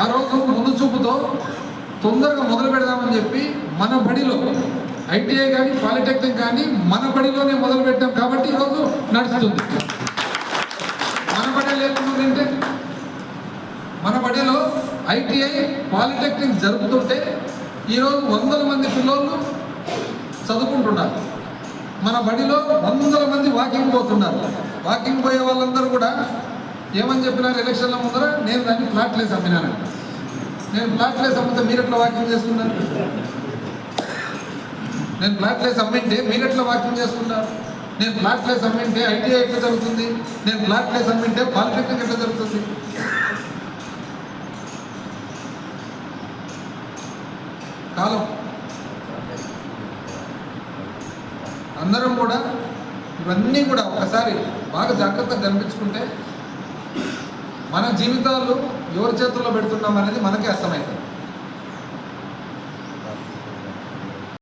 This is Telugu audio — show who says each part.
Speaker 1: ఆ రోజు ముందు చూపుతో తొందరగా మొదలు పెడదామని చెప్పి మన బడిలో ఐటీఐ కానీ పాలిటెక్నిక్ కానీ మన బడిలోనే మొదలు పెట్టాం కాబట్టి ఈరోజు నడుస్తుంది. మన బడి లేకుంటుందంటే మన బడిలో ఐటీఐ పాలిటెక్నిక్ జరుపుతుంటే ఈరోజు వందల మంది పిల్లలు చదువుకుంటున్నారు. మన బడిలో వందల మంది వాకింగ్ పోతున్నారు. వాకింగ్ పోయే వాళ్ళందరూ కూడా ఏమని చెప్పినారు ఎలక్షన్ల ముందర? నేను దాన్ని ప్లాట్లేసి అమ్మినాను నేను ప్లాట్లేసి అమ్మితే మీరు ఎట్లా వాకింగ్ చేస్తున్నారు? నేను ప్లాట్లేసి అమ్మింటే మీరు ఎట్లా వాకింగ్ చేస్తున్నారు? నేను ప్లాట్లేసి అమ్మింటే ఐటీఐ ఎట్లా జరుగుతుంది? నేను ప్లాట్లేసి అమ్మింటే పాలిటెక్నిక్ ఎట్లా జరుగుతుంది? కాలం. అందరం కూడా ఇవన్నీ కూడా ఒకసారి బాగా జాగ్రత్తగా కనిపించుకుంటే మన జీవితాలు ఎవరి చేతుల్లో పెడుతున్నాం అనేది మనకే అర్థమవుతుంది